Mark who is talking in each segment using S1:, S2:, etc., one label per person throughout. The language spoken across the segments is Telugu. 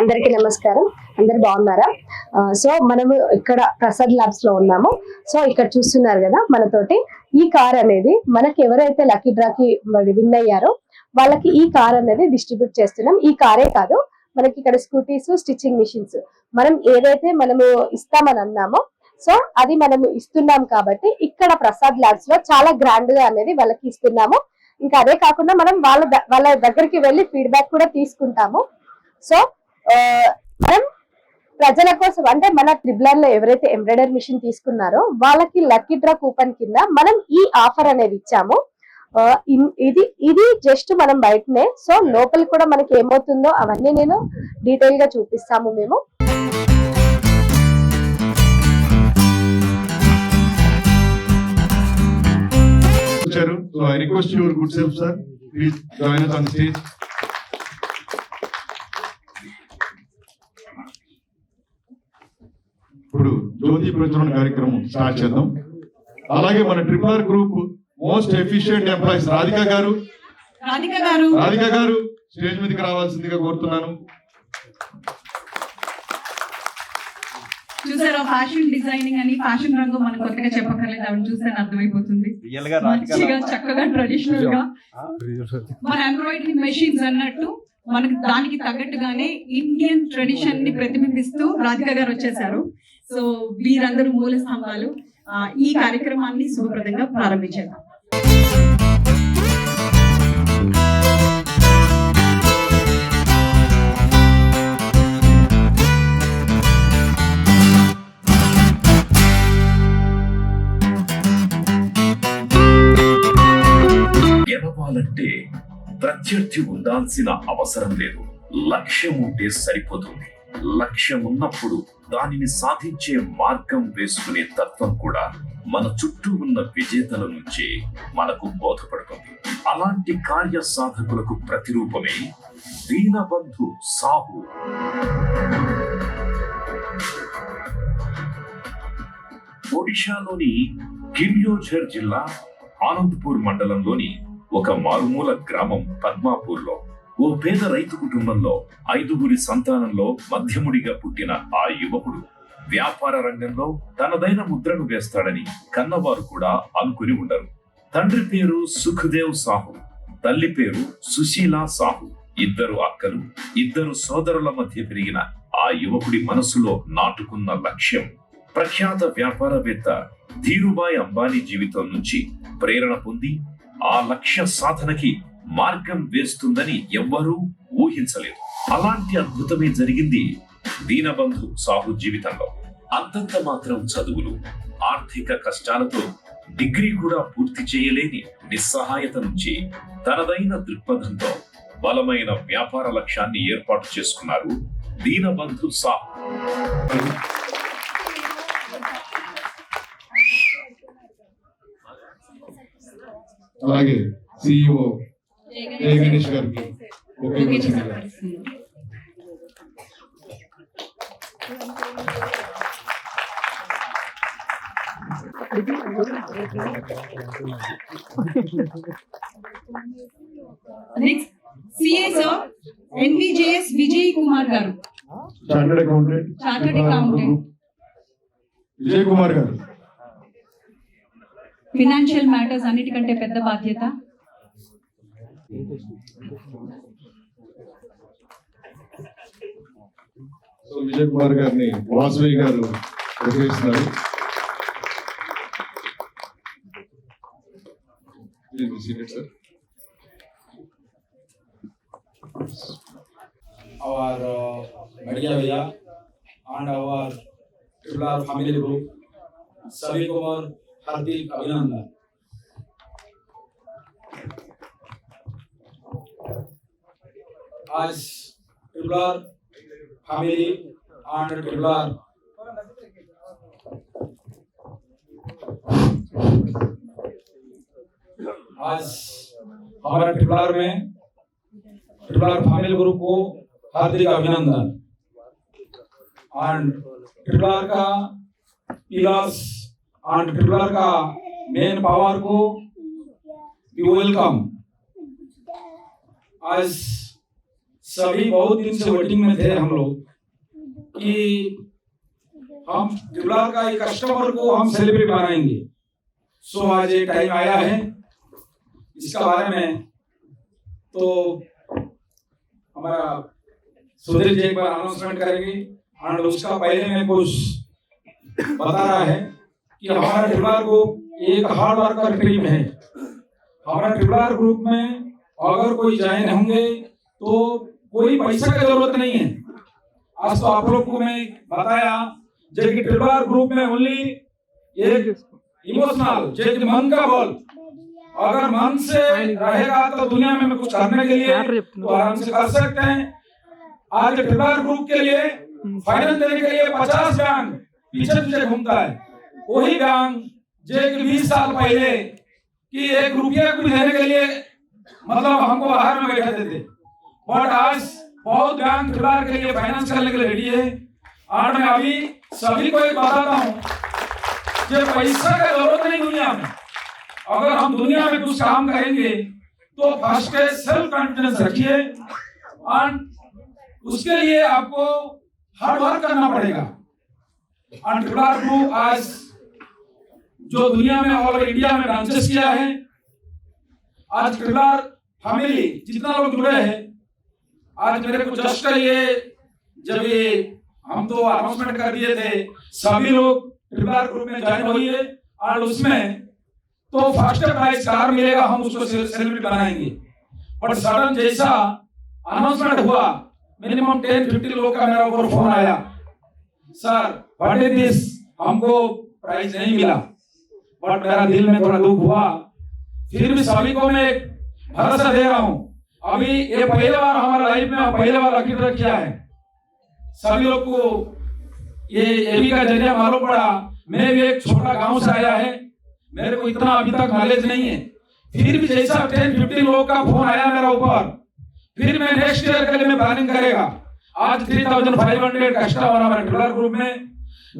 S1: అందరికీ నమస్కారం. అందరు బాగున్నారా? సో మనము ఇక్కడ ప్రసాద్ ల్యాబ్స్లో ఉన్నాము. సో ఇక్కడ చూస్తున్నారు కదా మనతోటి. ఈ కార్ అనేది మనకి ఎవరైతే లక్కీ డ్రాకి విన్ అయ్యారో వాళ్ళకి ఈ కార్ అనేది డిస్ట్రిబ్యూట్ చేస్తున్నాం. ఈ కారే కాదు మనకి ఇక్కడ స్కూటీస్ స్టిచ్చింగ్ మిషన్స్ మనం ఏదైతే మనము ఇస్తామని అన్నామో సో అది మనము ఇస్తున్నాం కాబట్టి ఇక్కడ ప్రసాద్ ల్యాబ్స్లో చాలా గ్రాండ్గా అనేది వాళ్ళకి ఇస్తున్నాము. ఇంకా అదే కాకుండా మనం వాళ్ళ వాళ్ళ దగ్గరికి వెళ్ళి ఫీడ్బ్యాక్ కూడా తీసుకుంటాము. సో మనం ప్రజల కోసం అంటే మన ట్రిబ్లర్లో ఎవరైతే ఎంబ్రాయిడరీ మిషన్ తీసుకున్నారో వాళ్ళకి లక్కీ డ్రా కూపన్ కింద మనం ఈ ఆఫర్ అనేది ఇచ్చాము. ఇన్- ఇది ఇది జస్ట్ మనం బయటనే. సో లోపల కూడా మనకి ఏమవుతుందో అవన్నీ నేను డీటెయిల్గా చూపిస్తాము మేము.
S2: వచ్చారు so I request your good self sir please join us on stage ఇప్పుడు జ్యోతి ప్రచురణ కార్యక్రమం స్టార్ట్ చేద్దాం. అలాగే మన triple R group most efficient employees Radhika గారు.
S3: రాధిక గారు.
S2: రాధిక గారు స్టేజ్ మీదకి రావాల్సిందిగా కోరుతున్నాను.
S3: చూసారా ఫ్యాషన్ డిజైనింగ్ అని? ఫ్యాషన్ రంగు మనం కొత్తగా చెప్పక్కర్లేదు ఆవిడ చూస్తే అర్థమైపోతుంది.
S4: రియల్గా రాధిక
S3: మంచిగా చక్కగా ట్రెడిషనల్గా. మన ఎంబ్రాయిడరీ మెషిన్స్ అన్నట్టు మనకి దానికి తగ్గట్టుగానే ఇండియన్ ట్రెడిషన్ని ప్రతిబింబిస్తూ రాధిక గారు వచ్చేసారు. సో వీరందరూ మూల స్తంభాలు ఈ కార్యక్రమాన్ని శుభప్రదంగా ప్రారంభించేద్దాం.
S5: గెలవాలంటే ప్రత్యర్థి ఉండాల్సిన అవసరం లేదు. లక్ష్యం ఉంటే సరిపోతుంది. లక్ష్యం ఉన్నప్పుడు దానిని సాధించే మార్గం వేసుకునే తత్వం కూడా మన చుట్టూ ఉన్న విజేతల నుంచే మనకు బోధపడుతుంది. అలాంటి కార్య సాధకులకు ప్రతిరూపమే దీనబంధు సాహు. ఒడిశాలోని కిన్యోఝర్ జిల్లా ఆనంద్పూర్ మండలంలోని ఒక మారుమూల గ్రామం పద్మాపూర్లో ఓ పేద రైతు కుటుంబంలో ఐదుగురి సంతానంలో మధ్యముడిగా పుట్టిన ఆ యువకుడు వ్యాపార రంగంలో తనదైన ముద్రను వేస్తాడని కన్నవారు కూడా అనుకుని ఉండరు. తండ్రి పేరు సుఖదేవ్ సాహు తల్లి పేరు సుశీల సాహు. ఇద్దరు అక్కలు ఇద్దరు సోదరుల మధ్య పెరిగిన ఆ యువకుడి మనసులో నాటుకున్న లక్ష్యం ప్రఖ్యాత వ్యాపారవేత్త ధీరుబాయ్ అంబానీ జీవితం నుంచి ప్రేరణ పొంది ఆ లక్ష్య సాధనకి మార్గం వేస్తుందని ఎవ్వరూ ఊహించలేదు. అలాంటి అద్భుతమే జరిగింది దీనబంధు సాహు జీవితంలో. అంతంత మాత్రం చదువులు ఆర్థిక కష్టాలతో డిగ్రీ కూడా పూర్తి చేయలేని నిస్సహాయత నుంచి తనదైన దృక్పథంతో బలమైన వ్యాపార లక్ష్యాన్ని ఏర్పాటు చేసుకున్నారు దీనబంధు సాహు.
S2: అలాగే సిఇఓ జయ గణేష్ గారికి
S3: ఎన్విజేఎస్ విజయ్ కుమార్ గారు.
S2: Chartered accountant. విజయ్ కుమార్ గారు.
S3: ఫినాన్షియల్ మ్యాటర్స్ అన్నిటికంటే పెద్ద బాధ్యత.
S2: సో విజయ్ కుమార్ గారిని వాసుదేవి గారు ప్రకటిస్తున్నారు
S6: our uh, Madhya Vaya and our Triple R family group, Savi Kumar, Hardik Abhinandan. आज ट्रिबुलर फैमिली and आज में ट्रिबुलर फैमिली ग्रुप को हार्दिक अभिनंदन। एंड ट्रिबुलर का पिलर्स एंड ट्रिबुलर का मेन पावर को यू वेलकम आज सभी बहुत दिन से वेटिंग में थे हम लोग, कि हम ट्रिपल का एक कस्टमर को हम सेलिब्रेट बनाएँगे। सो आज ये टाइम आया है। इसका बारे में तो हमारा सुधीर जी एक बार अनाउंसमेंट करेंगे। और उसका पहले मैं कुछ बता रहा है कि हमारा ट्रिपल ग्रुप एक हार्ड वर्कर टीम है। हमारा ट्रिपल ग्रुप में अगर कोई ज्वाइन होंगे तो कोई पैसा की ज़रूरत नहीं है। आज तो आप लोग को मैं बताया जो कि ट्रिपल ग्रुप में ओनली एक इमोशनल जो मन का बल। अगर मन से रहेगा तो दुनिया में मैं कुछ करने के लिए तो आराम से कर सकते हैं। आज ट्रिपल ग्रुप के लिए फाइनल देने के लिए पचास बैंक पीछे पीछे घूमता है। वही बैंक जो कि बीस साल पहले कि एक रुपया भी देने के लिए मतलब हमको बाहर में बैठा देते। बट आज बहुत बैंक ट्रिपल के लिए फाइनेंस करने के लिए रेडी है। और मैं अभी सभी को एक बताता हूँ जो पैसा का ज़रूरत नहीं दुनिया में। अगर हम दुनिया में कुछ काम करेंगे तो फ़र्स्ट है सेल्फ कॉन्फिडेंस रखिए। और उसके लिए आपको हार्ड वर्क करना पड़ेगा। और ट्रिपल आज जो दुनिया में ओवर इंडिया में ब्रांचेस किया है, आज ट्रिपल फैमिली जितना लोग जुड़े हैं आज मेरे को जस्ट ये, जब ये हम तो अनाउंसमेंट कर दिए थे, सभी लोग ट्रिपल ग्रुप में ज्वाइन हुई है और उसमें तो फ़र्स्ट प्राइज कार मिलेगा, हम उसको सेलिब्रेट बनाएँगे। बट सडन जैसा अनाउंसमेंट हुआ मिनिमम टेन फिफ्टी लोग का मेरा ऊपर फ़ोन आया। सर व्हाट इज़ दिस हमको प्राइज नहीं मिला। बट मेरा दिल में थोड़ा दुख हुआ। फिर भी सभी को मैं भरोसा दे रहा हूँ। अभी ये पहले बार हमारा लाइफ में पहले बार ड्रॉ किया है। सभी लोग को ये एबी का ज़रिया मालूम पड़ा। मैं भी एक छोटा गाँव से आया है। मेरे को इतना अभी तक नॉलेज नहीं है। फिर भी जैसा टेन फिफ्टीन लोगों का फ़ोन आया मेरा ऊपर, फिर मैं नेक्स्ट ईयर के लिए मैं प्लानिंग करेगा। आज three thousand five hundred customer हमारे ट्रिपल ग्रुप में।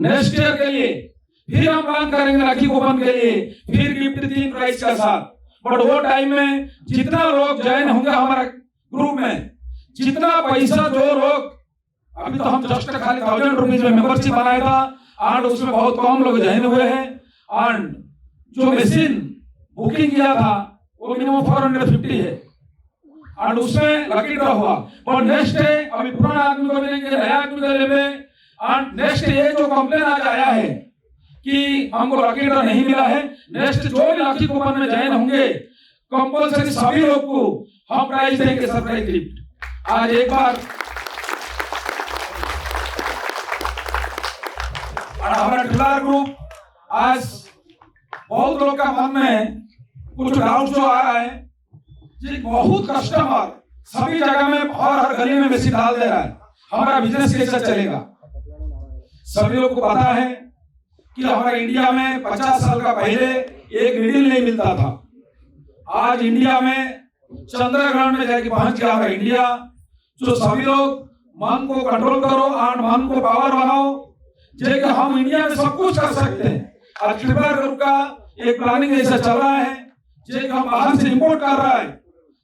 S6: नेक्स्ट ईयर के लिए फिर हम प्लान करेंगे राखी कूपन के लिए। फिर गिफ्ट तीन प्राइस के साथ। बट वो टाइम में जितना लोग ज्वाइन होंगे हमारे ग्रुप में, जितना पैसा जो लोग, अभी तो हम जस्ट खाली थाउज़ेंड रुपीज़ में मेंबरशिप बनाया था एंड उसमें बहुत कम लोग ज्वाइन हुए हैं एंड जो मशीन बुकिंग किया था, वो मिनिमम फोर हंड्रेड फिफ्टी है। और उसमें लकी ड्रॉ हुआ। और नेक्स्ट डे अभी पुराना आदमी को मिलेंगे, नया आदमी को लेंगे और नेक्स्ट ये जो कंप्लेन आज आया है कि हमको लकी नहीं मिला है। नेक्स्ट जो भी लकी कूपन में ज्वाइन होंगे कंपलसरी सभी लोग को हम प्राइज देंगे सरप्राइज़ गिफ्ट आज एक बार। और हमारा ट्रिपल ग्रुप आज बहुत लोग का मन में कुछ डाउट जो आ रहा है जी बहुत कस्टमर सभी जगह में और हर गली में मैसेज डाल दे रहा है। हमारा बिज़नेस कैसे चलेगा? सभी लोग को पता है कि हमारे इंडिया में 50 साल का पहले एक नीडल नहीं मिलता था। आज इंडिया में चंद्रग्रहण में जाके पहुँच गया हमारा इंडिया। जो सभी लोग, मन को कंट्रोल करो और मन को पावर बनाओ। जे कि हम इंडिया में सब कुछ कर सकते हैं। आज ट्रिपल ग्रुप का एक प्लानिंग ऐसा चल रहा है। जे कि हम बाहर से इंपोर्ट कर रहा है।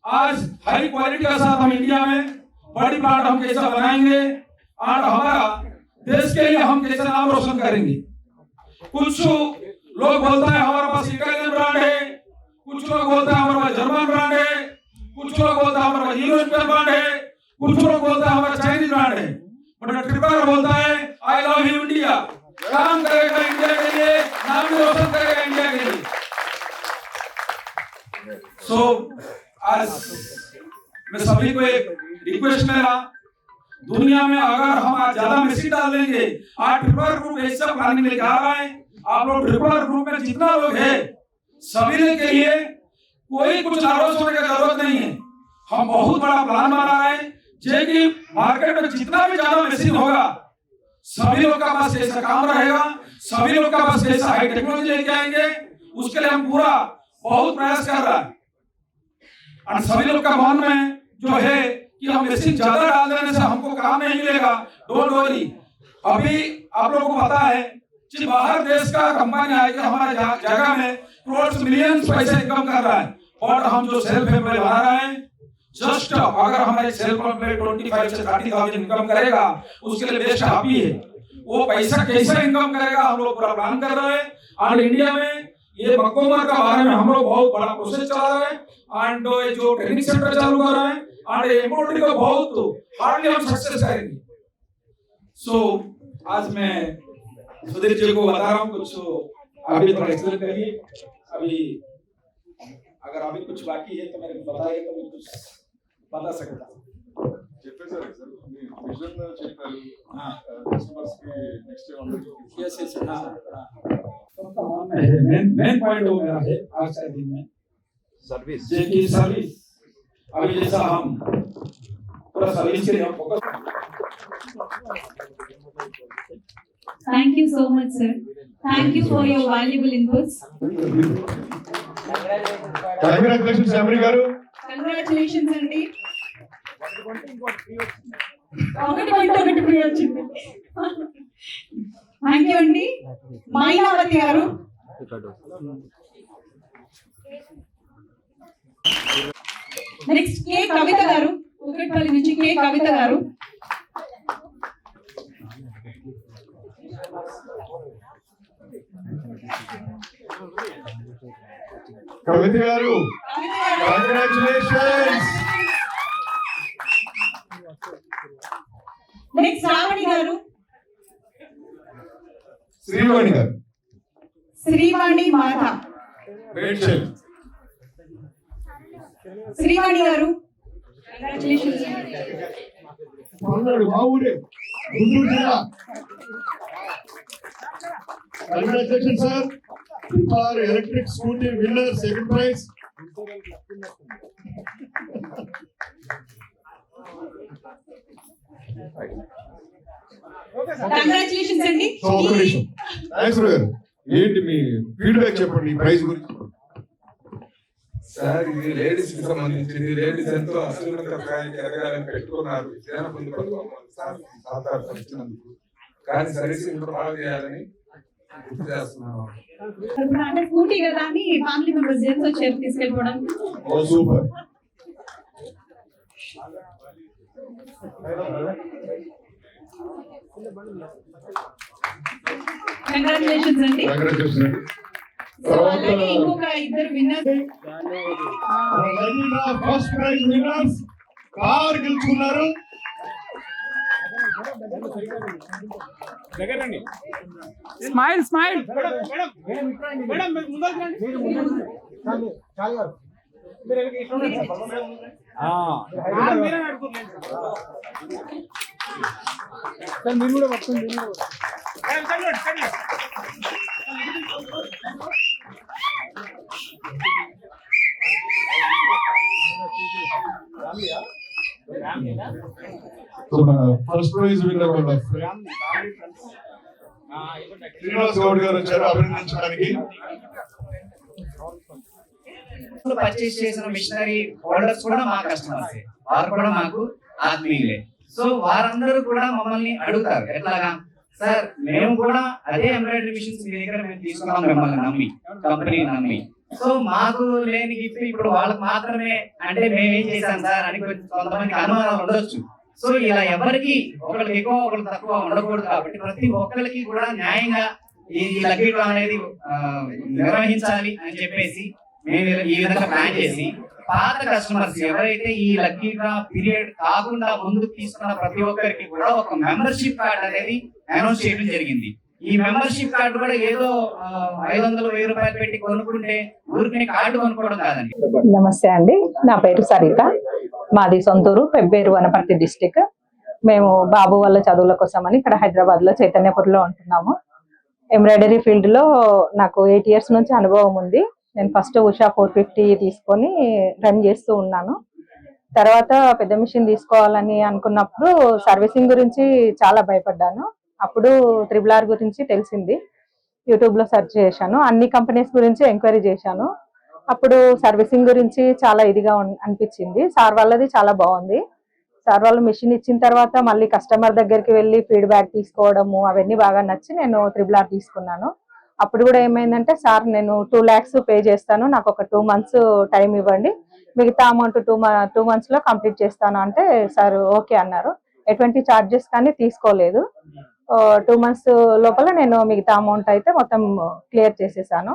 S6: आज हाई क्वालिटी के साथ हम इंडिया में बड़ी प्लांट हम कैसा बनाएँगे? और हमारा देश के लिए हम कैसे नाम रोशन करेंगे? कुछ लोग बोलता है, हमारे पास इटालियन ब्रांड है। कुछ लोग बोलता है, हमारे पास जर्मन ब्रांड है। कुछ लोग बोलता है, हमारे पास यूरोपियन ब्रांड है। कुछ लोग बोलता है, हमारा चाइनीज़ ब्रांड है। बट ट्रिपल बोलता है आई लव यू इंडिया काम करेगा इंडिया के लिए, नाम रोशन करेगा इंडिया के लिए। सो आज मैं सभी को एक रिक्वेस्ट मेरा दुनिया में अगर ज़्यादा मैसेज डाल देंगे। आज ट्रिपल ग्रुप ऐसा प्लानिंग लेके आ रहा है। आप लोग ट्रिपल ग्रुप में जितना लोग है, सभी के लिए कोई कुछ नाराज़ होने की ज़रूरत नहीं है। हम बहुत बड़ा प्लान बना रहे हैं। जे कि मार्केट में जितना भी ज़्यादा मशीन होगा, सभी लोग का पास ऐसा काम रहेगा। सभी लोग का पास ऐसा हाई टेक्नोलॉजी लेके आएँगे। उसके लिए हम पूरा बहुत प्रयास कर रहा है। और सभी लोग का मन में जो है कि हम मशीन ज़्यादा डाल देने से हमको काम नहीं मिलेगा। डोंट वरी अभी आप लोगों को पता है कि बाहर देश का कंपनी आए कि हमारे जगह में करोड़ मिलियंस पैसे इनकम कर रहा है। और हम जो सेल्फ एम्प्लॉय बना रहे हैं जस्ट अगर हमारे सेल्फ में ट्वेंटी फाइव से थर्टी थाउज़ेंड इनकम करेगा, उसके लिए बेस्ट आप ही। है वो पैसा कैसे इनकम करेगा, हम लोग पूरा प्लान कर रहे हैं। एंड इंडिया में ये मकोमर का बारे में हम लोग बहुत बड़ा प्रोसेस चला रहे हैं। एंड जो ट्रेनिंग सेंटर चालू कर रहे हैं and इम्पोर्टेंट का बहुत तो हार्डली हम सक्सेस करेंगे। सो so, आज मैं सुधीर जी को बता रहा हूँ कुछ तो अभी थोड़ा एक्सप्लेन करिए। अभी अगर अभी कुछ बाकी है तो मेरे को बताइए तो मैं कुछ बता सकता हूँ। हाँ। हाँ, हाँ। मेन पॉइंट वो मेरा है आज का दिन में।
S4: सर्विस
S6: सर्विस अभी जैसा हम पूरा सर्विस के लिए हम focus
S3: thank you so much sir thank you for your valuable inputs
S2: congratulations Sabari garu
S3: congratulations అండి ఒకటి పాయింట్ ఒకటి ఫ్రీ వచ్చింది థ్యాంక్ యూ అండి మైనావతి గారు నెక్స్ట్ కే కవిత గారు ఒకటిపల్లి నుంచి కే కవిత గారు
S2: కవిత గారు కంగ్రాచులేషన్స్
S3: నెక్స్ట్ శ్రావణి గారు
S2: శ్రీవాణి గారు
S3: శ్రీవాణి మాత
S2: రేచల్
S3: శ్రీవాణి గారు.
S2: Congratulation sir car electric scooty winner second prize
S3: congratulations అండి
S2: ఏంటి మీ ఫీడ్బ్యాక్ చెప్పండి ఈ ప్రైజ్ గురించి?
S7: సార్ ఇది లేడీస్కి సంబంధించింది లేడీస్ ఎంతో అసలున్నత స్థాయికి ఎదగాలని పెట్టుకున్నారు. సేన పొంది పట్టుకోమని సార్ సాధారణ ఇచ్చినందుకు కానీ సర్వీసింగ్ బాగా చేయాలని గుర్తు చేస్తున్నాను.
S3: ఇప్పుడు అంటే స్కూటీ కదా అని ఫ్యామిలీ మెంబర్స్ జెంట్స్ వచ్చారు తీసుకెళ్ళిపోవడం
S2: ఓ సూపర్.
S3: కంగ్రాచులేషన్స్ అండి.
S2: కంగ్రాచులేషన్ అండి.
S3: అలాగే ఇంకొక ఇద్దరు winner.
S2: First prize winners. Car గెలుచుకున్నారు.
S8: Smile smile. మీరు కూడా పట్టుకోండి
S2: ఫస్ట్ ప్రైజ్ విన్నర్ వాళ్ళ శ్రీనివాస్ గౌడ్ గారు వచ్చారు అభినందించడానికి.
S4: పర్చేస్ చేసిన మిషనరీ హోల్డర్స్ కూడా మా కస్టమర్స్ వారు కూడా మాకు ఆత్మీయులే. సో వారందరూ కూడా మమ్మల్ని అడుగుతారు. ఎట్లాగా? సార్ మేము కూడా అదే ఎంబ్రాయిడరీ మిషన్స్ మీ దగ్గర మేము తీసుకున్నాం మిమ్మల్ని నమ్మి కంపెనీ నమ్మి. సో మాకు లేని గిఫ్ట్ ఇప్పుడు వాళ్ళకి మాత్రమే అంటే మేము ఏం చేశాం సార్ అని కొంచెం కొంతమందికి అనుమానాలు ఉండొచ్చు. సో ఇలా ఎవరికి ఒకరికి ఎక్కువ ఒకరు తక్కువ ఉండకూడదు కాబట్టి ప్రతి ఒక్కరికి కూడా న్యాయంగా ఈ లక్కీ డ్రా అనేది నిర్వహించాలి అని చెప్పేసి మేము ఈ విధంగా ప్లాన్ చేసి పాత కస్టమర్స్ ఎవరైతే ఈ లక్కీ డ్రా పీరియడ్ కాకుండా ముందుకు తీసుకున్న ప్రతి ఒక్కరికి కూడా ఒక మెంబర్షిప్ కార్డ్ అనేది అనౌన్స్ చేయడం జరిగింది. ఈ మెంబర్షిప్ కార్డు కూడా ఏదో ఐదు వందలు వెయ్యి రూపాయలు పెట్టి కొనుక్కుంటే ఊరికి కార్డు కొనుక్కోవడం కాదండి.
S9: నమస్తే అండి. నా పేరు సరిత. మాది సొంతూరు పెబ్బేరు వనపర్తి డిస్టిక్ మేము బాబు వాళ్ళ చదువుల కోసమని ఇక్కడ హైదరాబాద్లో చైతన్యపురిలో ఉంటున్నాము. ఎంబ్రాయిడరీ ఫీల్డ్లో నాకు ఎయిట్ ఇయర్స్ నుంచి అనుభవం ఉంది. నేను ఫస్ట్ ఉషా ఫోర్ ఫిఫ్టీ తీసుకొని రన్ చేస్తూ ఉన్నాను. తర్వాత పెద్ద మిషన్ తీసుకోవాలని అనుకున్నప్పుడు సర్వీసింగ్ గురించి చాలా భయపడ్డాను. అప్పుడు త్రిబుల్ ఆర్ గురించి తెలిసింది. యూట్యూబ్లో సెర్చ్ చేశాను. అన్ని కంపెనీస్ గురించి ఎంక్వైరీ చేశాను. అప్పుడు సర్వీసింగ్ గురించి చాలా ఇదిగా అనిపించింది. సార్ వాళ్ళది చాలా బాగుంది. సార్ వాళ్ళు మిషన్ ఇచ్చిన తర్వాత మళ్ళీ కస్టమర్ దగ్గరికి వెళ్ళి ఫీడ్బ్యాక్ తీసుకోవడము అవన్నీ బాగా నచ్చి నేను త్రిబుల్ ఆర్ తీసుకున్నాను. అప్పుడు కూడా ఏమైందంటే సార్ నేను టూ ల్యాక్స్ పే చేస్తాను నాకు ఒక టూ మంత్స్ టైం ఇవ్వండి. మిగతా అమౌంట్ టూ టూ మంత్స్లో కంప్లీట్ చేస్తాను. అంటే సార్ ఓకే అన్నారు. ఎటువంటి చార్జెస్ కానీ తీసుకోలేదు. టూ మంత్స్ లోపల నేను మిగతా అమౌంట్ అయితే మొత్తం క్లియర్ చేసేసాను.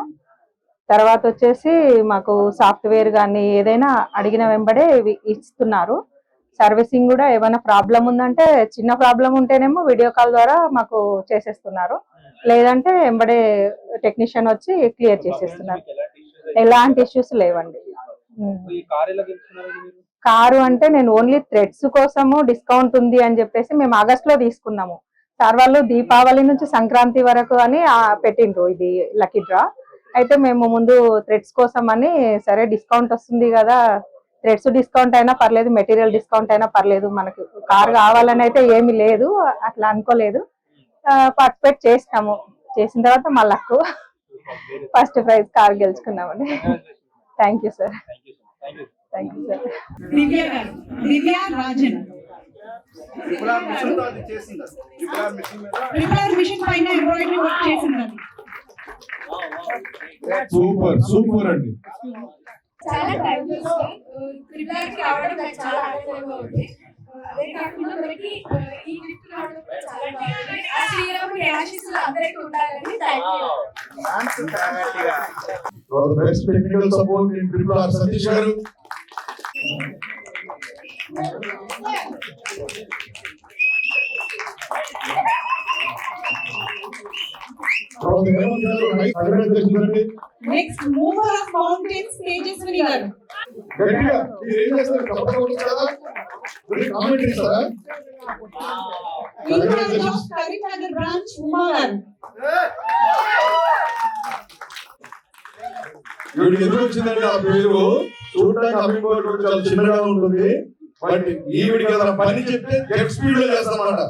S9: తర్వాత వచ్చేసి మాకు సాఫ్ట్వేర్ కానీ ఏదైనా అడిగిన వెంబడే ఇస్తున్నారు. సర్వీసింగ్ కూడా ఏమైనా ప్రాబ్లం ఉందంటే చిన్న ప్రాబ్లం ఉంటేనేమో వీడియో కాల్ ద్వారా మాకు చేసేస్తున్నారు. లేదంటే వెంబడే టెక్నీషియన్ వచ్చి క్లియర్ చేసేస్తున్నారు. ఎలాంటి ఇష్యూస్ లేవండి.
S8: కార్
S9: అంటే నేను ఓన్లీ థ్రెడ్స్ కోసము డిస్కౌంట్ ఉంది అని చెప్పేసి మేము ఆగస్ట్లో తీసుకున్నాము. సార్ వాళ్ళు దీపావళి నుంచి సంక్రాంతి వరకు అని పెట్టిండ్రు ఇది లక్కీ డ్రా. అయితే మేము ముందు థ్రెడ్స్ కోసం అని సరే డిస్కౌంట్ వస్తుంది కదా థ్రెడ్స్ డిస్కౌంట్ అయినా పర్లేదు మెటీరియల్ డిస్కౌంట్ అయినా పర్లేదు మనకి కార్ కావాలని అయితే ఏమీ లేదు అట్లా అనుకోలేదు. పార్టిసిపేట్ చేసినాము. చేసిన తర్వాత మా luck first prize car గెలుచుకున్నామండి.
S8: Thank you
S9: sir thank you
S3: sir Divya Rajan. Triple R machine పైన ఎంబ్రాయిడరీ వర్క్ చేసింది
S2: సూపర్ సూపర్ అండి.
S10: చాలా టైం త్రిపులకి రావడం నాకు చాలా ఆనందంగా ఉంది. అదే కాకుండా మనకి ఆ, ఈ
S2: best technical support in triple R Satish గారు
S3: next mover of mountains Tejaswini గారు
S2: గట్టిగా మీరు ఏం చేస్తారు? కప్పట కామెంట్ ఇస్తారా
S3: incharge of Karimnagar branch Uma గారు
S2: వీడికి ఎందుకు వచ్చిందంటే ఆ పేరు? చూడటానికి అమ్మిపోయి చాలా చిన్నగా ఉంటుంది. బట్ ఈవిడికి ఏదైనా పని చెప్తే జెట్ స్పీడ్లో చేస్తామన్నమాట.